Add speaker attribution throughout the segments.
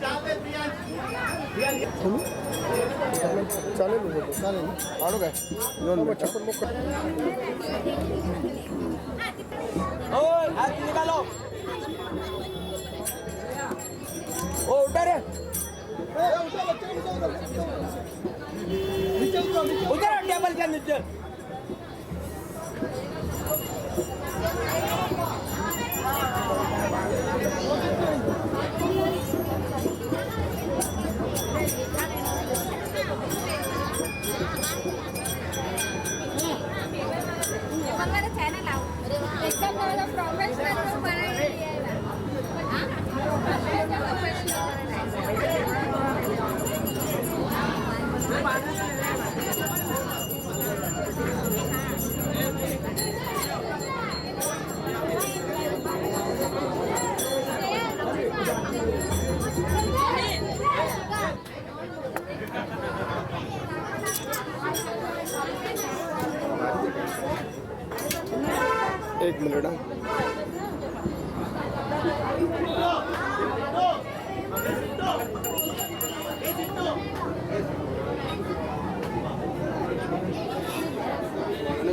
Speaker 1: चालेल चालेल आणू ओ उठा रे उधर
Speaker 2: टेबल के नीचे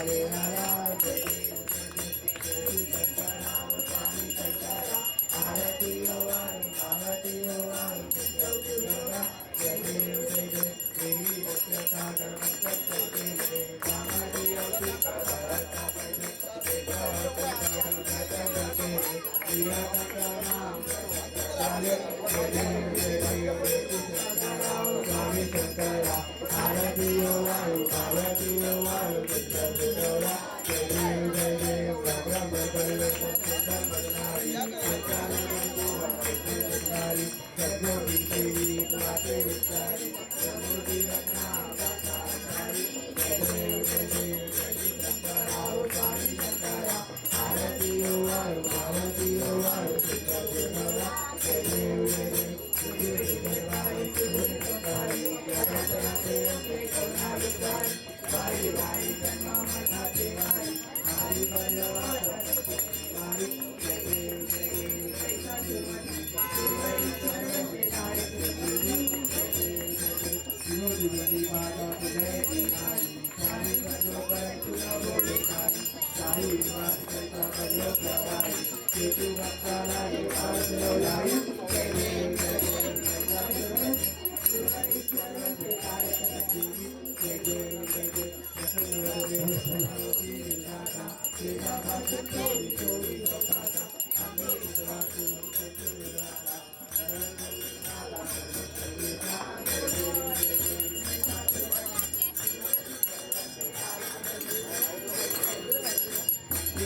Speaker 1: Hare Hare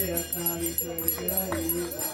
Speaker 1: Thank
Speaker 2: you.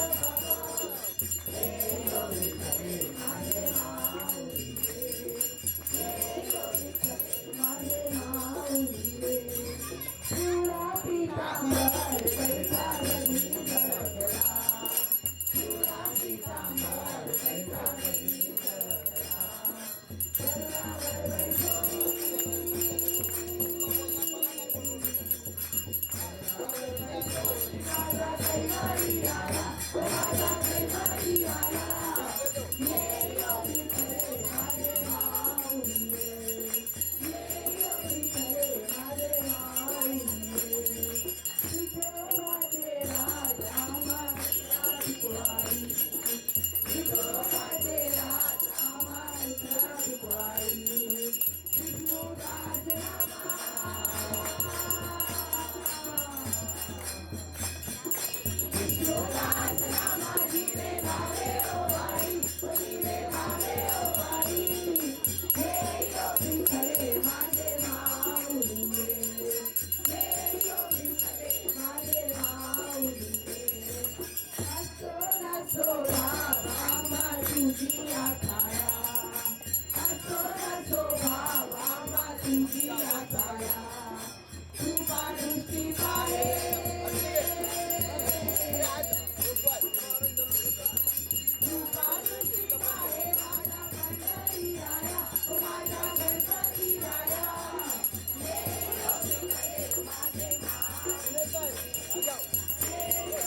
Speaker 2: Yo.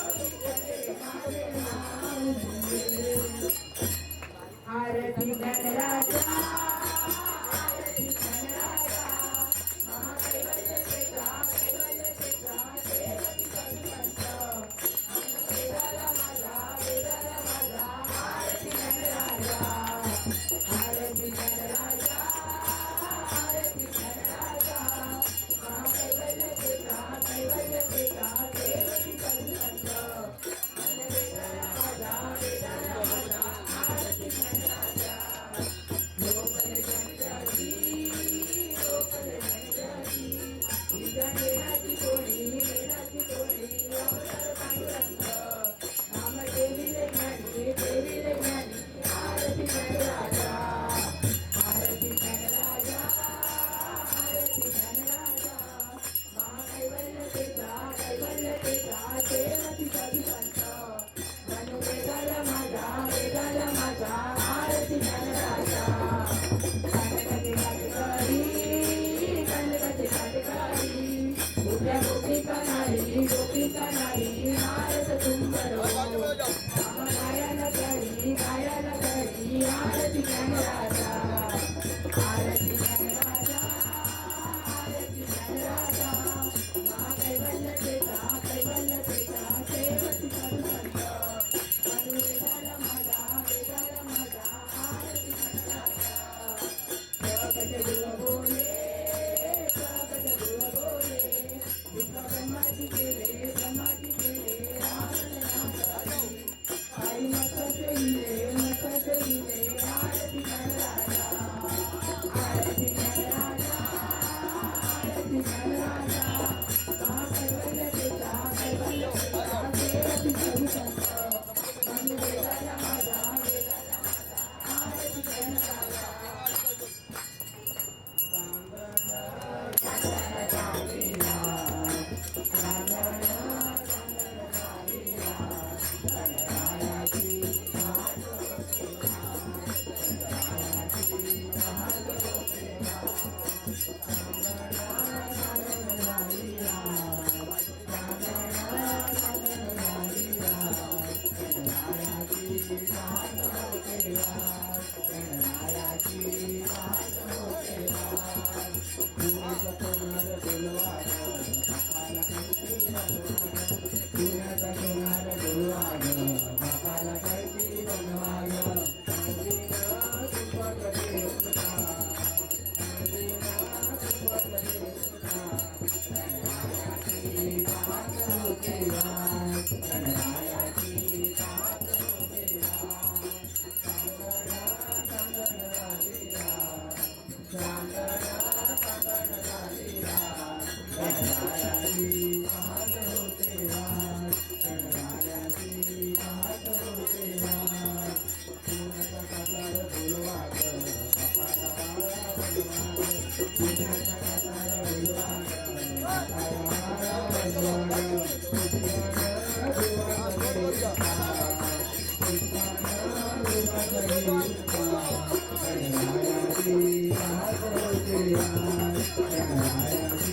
Speaker 2: Thank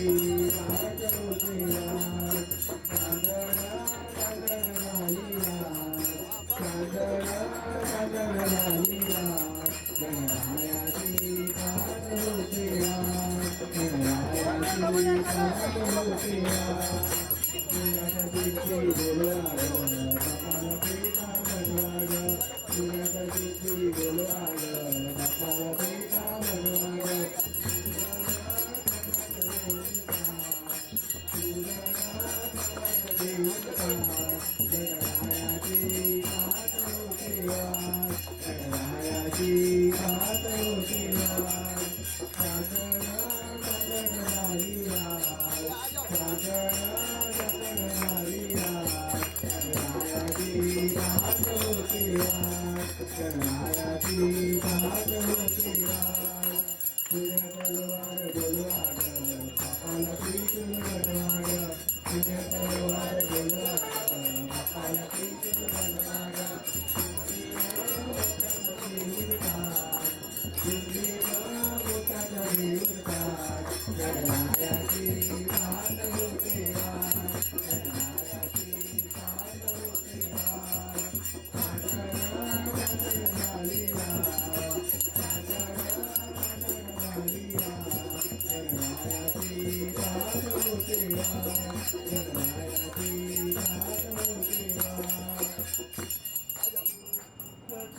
Speaker 2: you.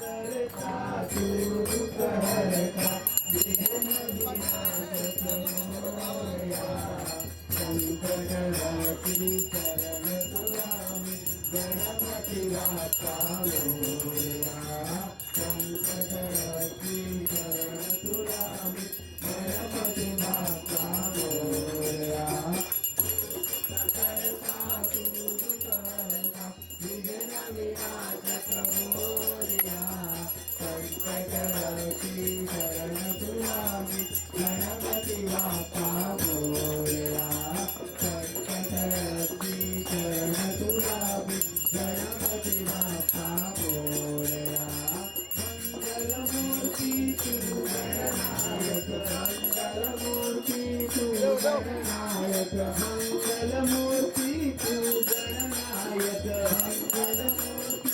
Speaker 2: Thank Gananayak मङ्गलमूर्ति तु गणनायक मङ्गलमूर्ति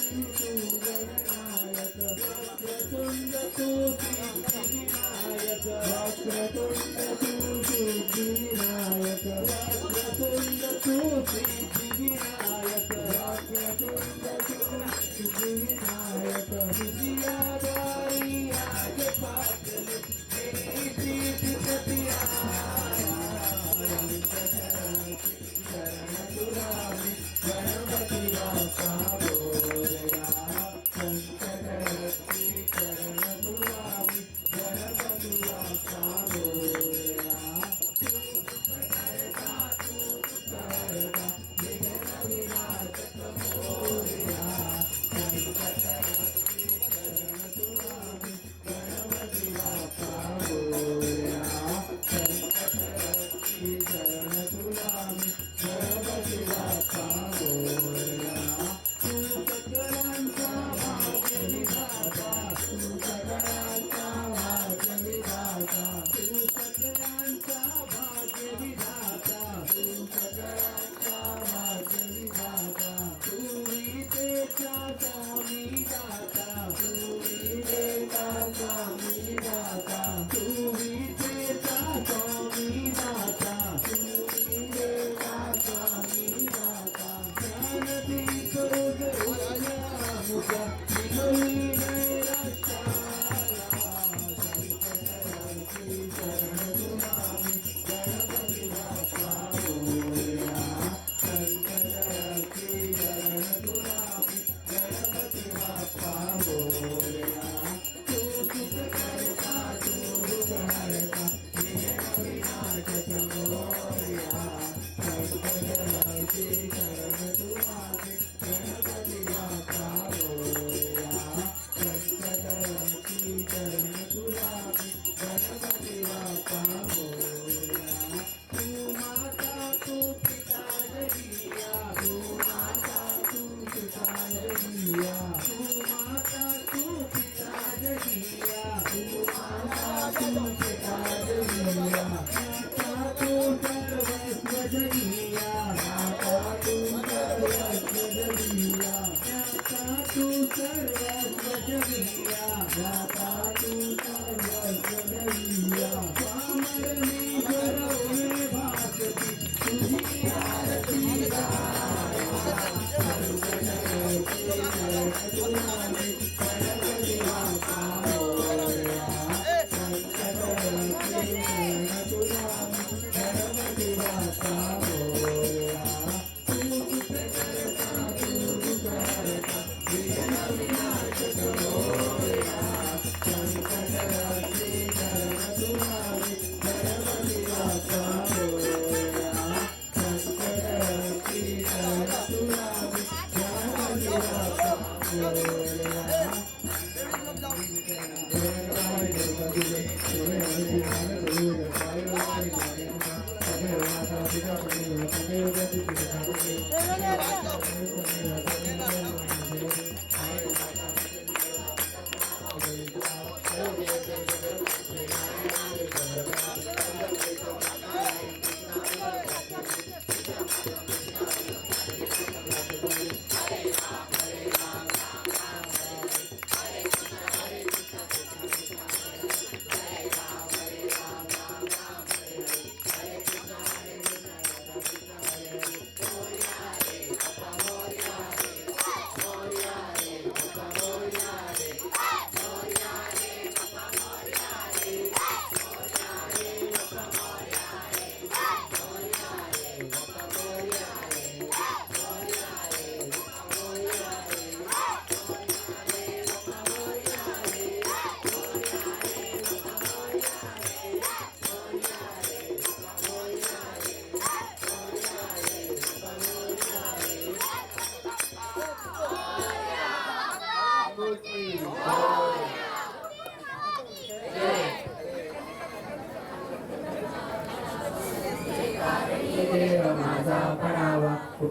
Speaker 2: Thank you.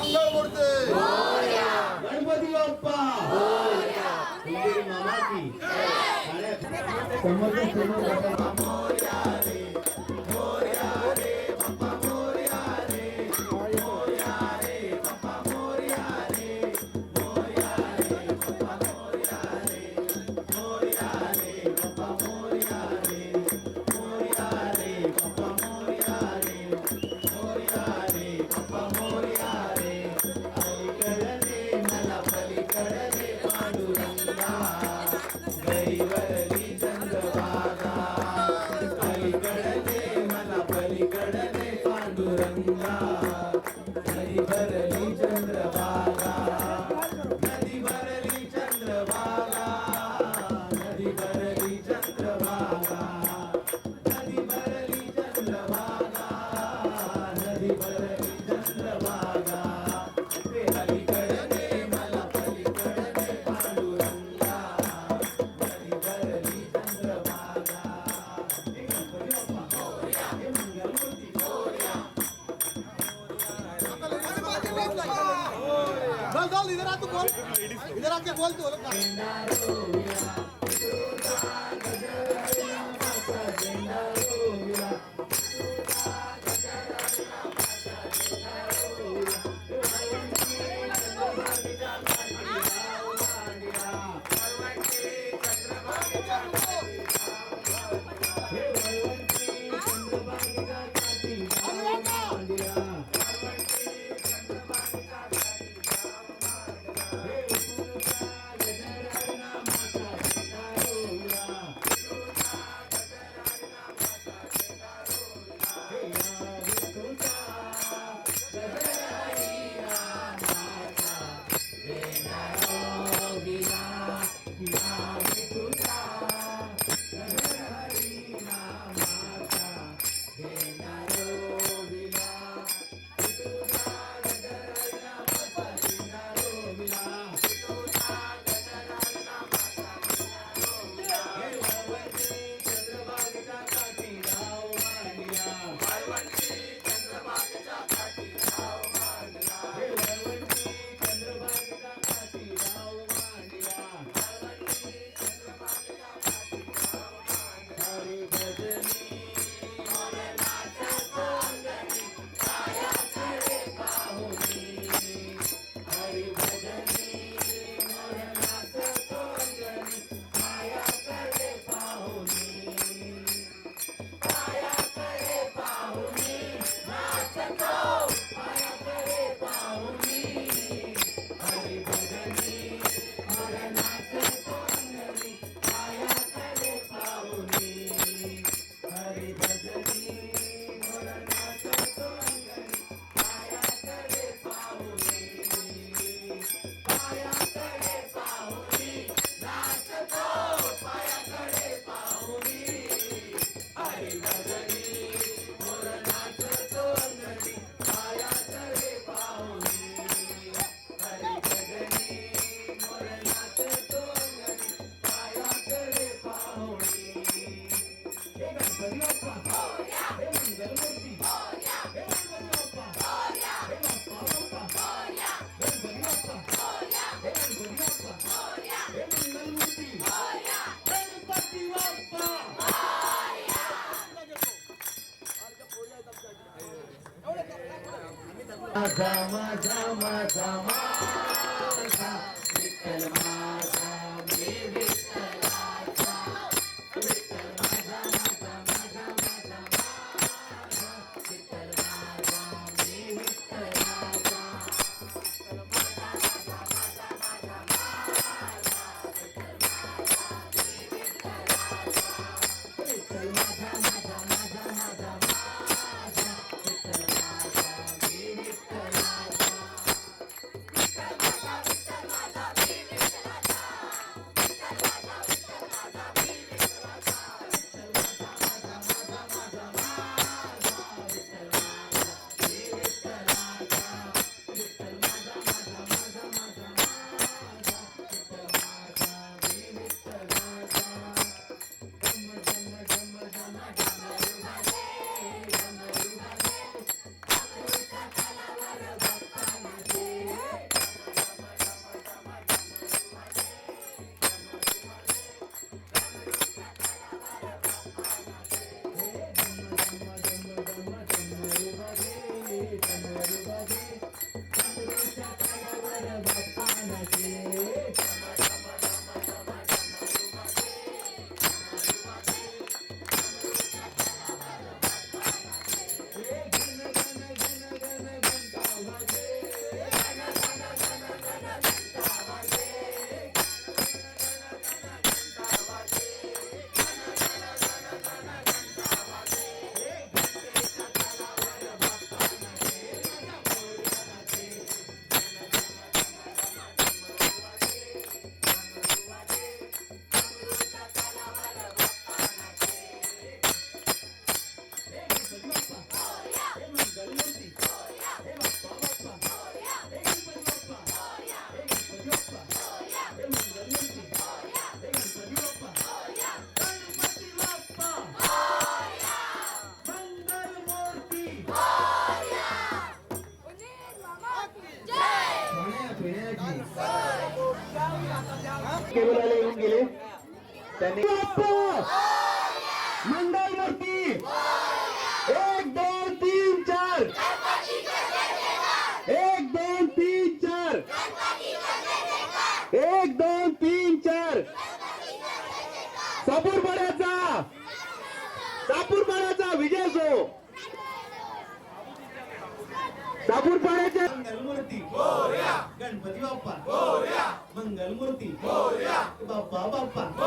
Speaker 2: मंगळ
Speaker 1: मूर्ती
Speaker 3: गणपती बाप्पा मामा की
Speaker 2: धम धम धमा विकल मा टेबलाला येऊन गेले त्यांनी मंडळ मूर्ती एक दोन तीन चार एक दोन तीन चार एक दोन तीन चार सापूर सापूर सापूरपाड्याचा विजय जो कापूरपाड्याच्या
Speaker 4: मंगलमूर्ती गणपती बाप्पा मंगलमूर्ती बाप्पा बाप्पा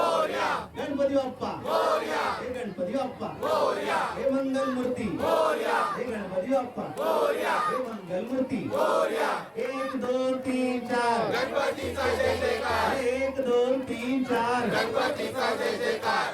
Speaker 4: गणपती बाप्पा हे गणपती बाप्पा हे मंगलमूर्ती हे गणपती बाप्पा हे मंगलमूर्ती एक दोन तीन चार गणपतीचा जय जयकार एक दोन तीन चार गणपतीचा जय जयकार